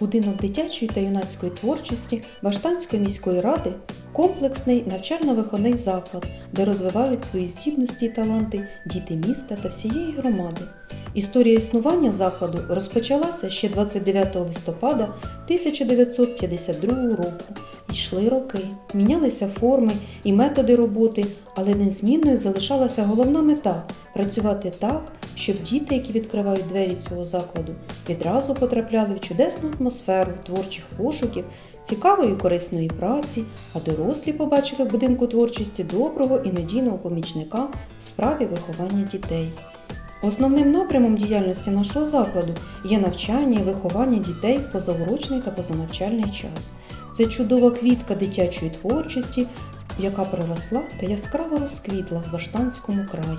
Будинок дитячої та юнацької творчості Баштанської міської ради комплексний навчально-виховний заклад, де розвивають свої здібності і таланти діти міста та всієї громади. Історія існування закладу розпочалася ще 29 листопада 1952 року. Йшли роки, мінялися форми і методи роботи, але незмінною залишалася головна мета працювати так, щоб діти, які відкривають двері цього закладу, відразу потрапляли в чудесну атмосферу творчих пошуків, цікавої корисної праці, а дорослі побачили в будинку творчості доброго і надійного помічника в справі виховання дітей. Основним напрямом діяльності нашого закладу є навчання і виховання дітей в позаурочний та позанавчальний час. Це чудова квітка дитячої творчості, яка проросла та яскраво розквітла в Баштанському краї.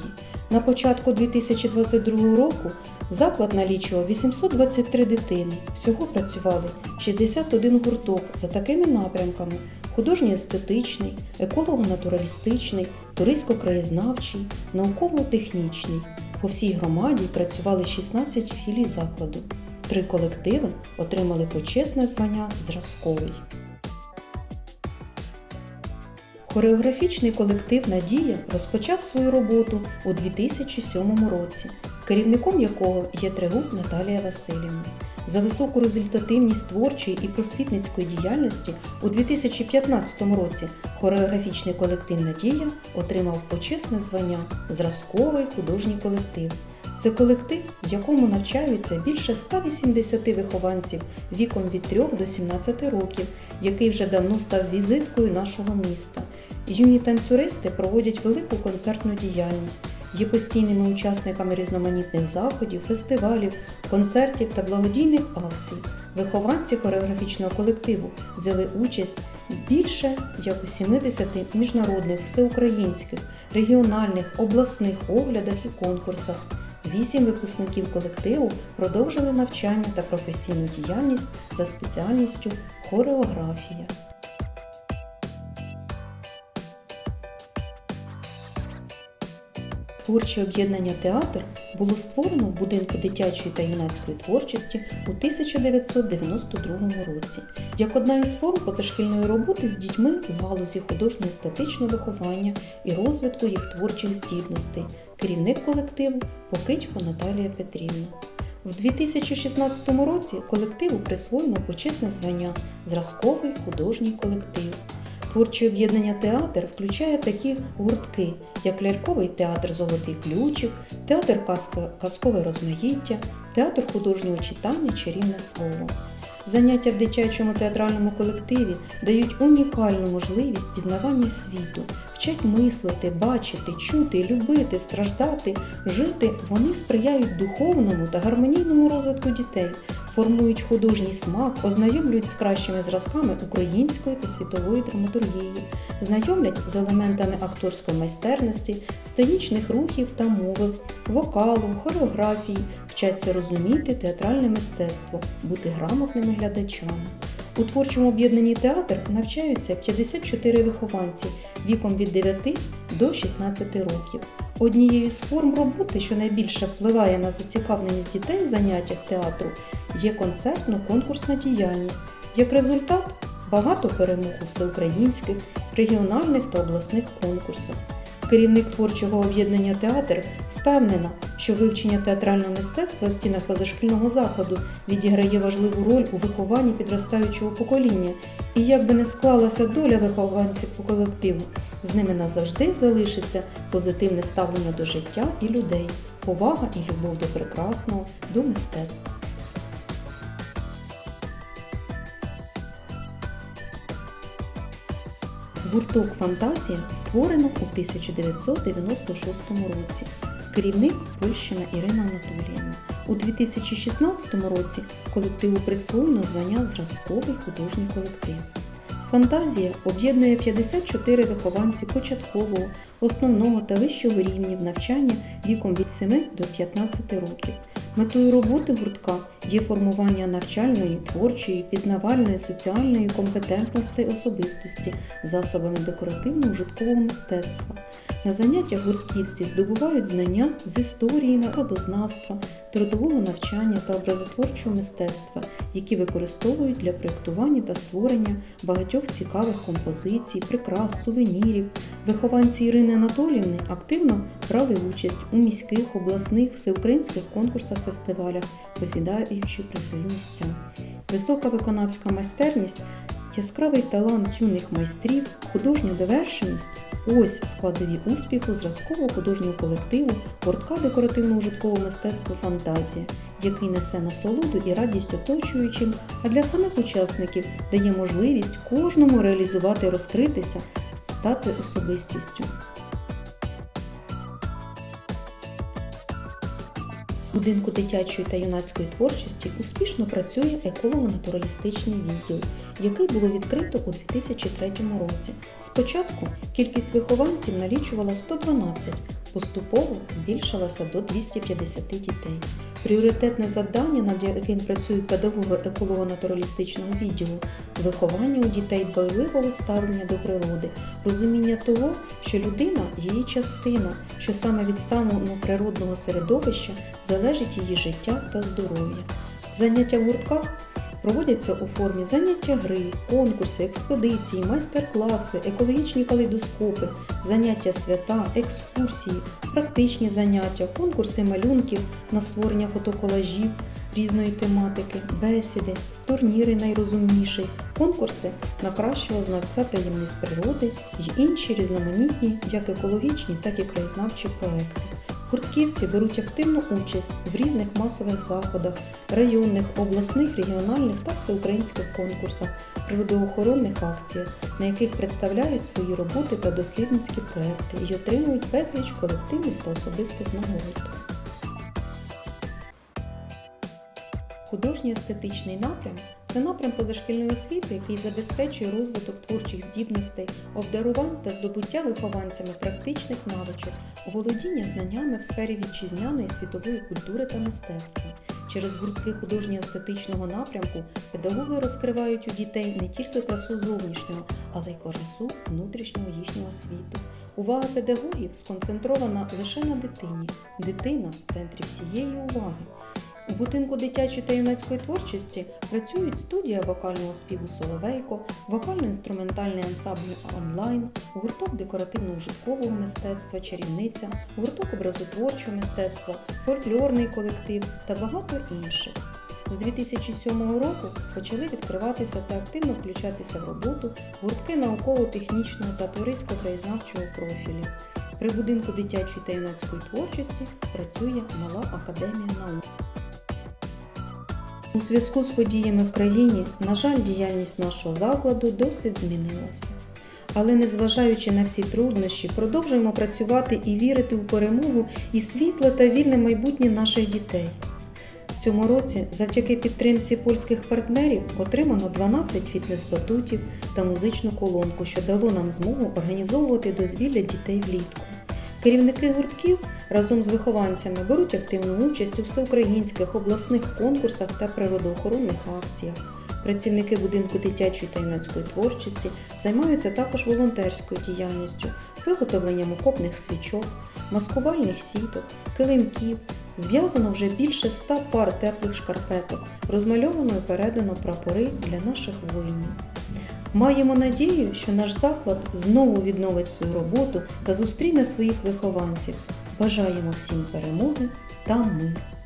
На початку 2022 року заклад налічував 823 дитини. Всього працювали 61 гурток за такими напрямками: художньо-естетичний, еколого-натуралістичний, туристсько-краєзнавчий, науково-технічний. По всій громаді працювали 16 філій закладу. Три колективи отримали почесне звання зразковий. Хореографічний колектив Надія розпочав свою роботу у 2007 році, керівником якого є тригун Наталія Васильівна. За високу результативність творчої і просвітницької діяльності у 2015 році хореографічний колектив Надія отримав почесне звання Зразковий художній колектив. Це колектив, в якому навчаються більше 180 вихованців віком від 3 до 17 років, який вже давно став візиткою нашого міста. Юні танцюристи проводять велику концертну діяльність, є постійними учасниками різноманітних заходів, фестивалів, концертів та благодійних акцій. Вихованці хореографічного колективу взяли участь більше як у 70 міжнародних, всеукраїнських, регіональних, обласних оглядах і конкурсах. Вісім випускників колективу продовжили навчання та професійну діяльність за спеціальністю хореографія. Творче об'єднання театр було створено в будинку дитячої та юнацької творчості у 1992 році як одна із форм позашкільної роботи з дітьми у галузі художньо-естетичного виховання і розвитку їх творчих здібностей, керівник колективу Покитько Наталія Петрівна. В 2016 році колективу присвоєно почесне звання Зразковий художній колектив. Творче об'єднання театр включає такі гуртки, як ляльковий театр Золотий ключик, театр казкове розмаїття, театр художнього читання Чарівне слово. Заняття в дитячому театральному колективі дають унікальну можливість пізнавання світу, вчать мислити, бачити, чути, любити, страждати, жити. Вони сприяють духовному та гармонійному розвитку дітей, формують художній смак, ознайомлюють з кращими зразками української та світової драматургії, знайомлять з елементами акторської майстерності, сценічних рухів та мови, вокалу, хореографії, вчаться розуміти театральне мистецтво, бути грамотними глядачами. У творчому об'єднанні театр навчаються 54 вихованці віком від 9 до 16 років. Однією з форм роботи, що найбільше впливає на зацікавленість дітей у заняттях театру, є концертно-конкурсна діяльність. Як результат, багато перемог у всеукраїнських, регіональних та обласних конкурсах. Керівник творчого об'єднання театр впевнена, що вивчення театрального мистецтва в стінах позашкільного закладу відіграє важливу роль у вихованні підростаючого покоління, і як би не склалася доля вихованців по колективу, з ними назавжди залишиться позитивне ставлення до життя і людей, повага і любов до прекрасного, до мистецтва. Гурток Фантазія створено у 1996 році. Керівник Польщина Ірина Анатоліївна. У 2016 році колективу присвоєно звання Зразковий художній колектив. Фантазія об'єднує 54 вихованці початкового, основного та вищого рівнів навчання віком від 7 до 15 років. Метою роботи гуртка є формування навчальної, творчої, пізнавальної, соціальної компетентності особистості засобами декоративно-ужиткового мистецтва. На заняттях гуртківці здобувають знання з історії, народознавства, трудового навчання та образотворчого мистецтва, які використовують для проєктування та створення багатьох цікавих композицій, прикрас, сувенірів. Вихованці Ірини Анатоліївни активно брали участь у міських, обласних, всеукраїнських конкурсах, фестивалях, посідаючи призові місця. Висока виконавська майстерність, яскравий талант юних майстрів, художня довершеність ось складові успіху зразкового художнього колективу гуртка декоративно-ужиткового мистецтва Фантазія, який несе насолоду і радість оточуючим, а для самих учасників дає можливість кожному реалізувати, розкритися, стати особистістю. Будинку дитячої та юнацької творчості успішно працює еколого-натуралістичний відділ, який було відкрито у 2003 році. Спочатку кількість вихованців налічувала 112, поступово збільшилася до 250 дітей. Пріоритетне завдання, над яким працюють педагоги еколого-натуралістичного відділу виховання у дітей дбайливого ставлення до природи, розуміння того, що людина її частина, що саме від стану природного середовища залежить її життя та здоров'я. Заняття в гуртках проводяться у формі заняття гри, конкурси, експедиції, майстер-класи, екологічні калейдоскопи, заняття свята, екскурсії, практичні заняття, конкурси малюнків на створення фотоколажів різної тематики, бесіди, турніри найрозумніший, конкурси на кращого знавця таємниць природи й інші різноманітні як екологічні, так і краєзнавчі проекти. Гуртківці беруть активну участь в різних масових заходах, районних, обласних, регіональних та всеукраїнських конкурсах, природоохоронних акціях, на яких представляють свої роботи та дослідницькі проекти і отримують безліч колективних та особистих нагород. Художній естетичний напрям це напрям позашкільної освіти, який забезпечує розвиток творчих здібностей, обдарувань та здобуття вихованцями практичних навичок, володіння знаннями в сфері вітчизняної світової культури та мистецтва. Через гуртки художньо-естетичного напрямку педагоги розкривають у дітей не тільки красу зовнішнього, але й красу внутрішнього їхнього світу. Увага педагогів сконцентрована лише на дитині. Дитина в центрі всієї уваги. У будинку дитячої та юнацької творчості працюють студія вокального співу Соловейко, вокально-інструментальний ансамбль онлайн, гурток декоративно-ужиткового мистецтва Чарівниця, гурток образотворчого мистецтва, фольклорний колектив та багато інших. З 2007 року почали відкриватися та активно включатися в роботу гуртки науково-технічного та туристсько-краєзнавчого профілів. При будинку дитячої та юнацької творчості працює мала академія наук. У зв'язку з подіями в країні, на жаль, діяльність нашого закладу досить змінилася. Але незважаючи на всі труднощі, продовжуємо працювати і вірити у перемогу і світле та вільне майбутнє наших дітей. В цьому році, завдяки підтримці польських партнерів, отримано 12 фітнес-батутів та музичну колонку, що дало нам змогу організовувати дозвілля дітей влітку. Керівники гуртків разом з вихованцями беруть активну участь у всеукраїнських обласних конкурсах та природоохоронних акціях. Працівники будинку дитячої та юнацької творчості займаються також волонтерською діяльністю, виготовленням окопних свічок, маскувальних сіток, килимків. Зв'язано вже більше ста пар теплих шкарпеток, розмальовано і передано прапори для наших воїнів. Маємо надію, що наш заклад знову відновить свою роботу та зустріне своїх вихованців. Бажаємо всім перемоги та миру!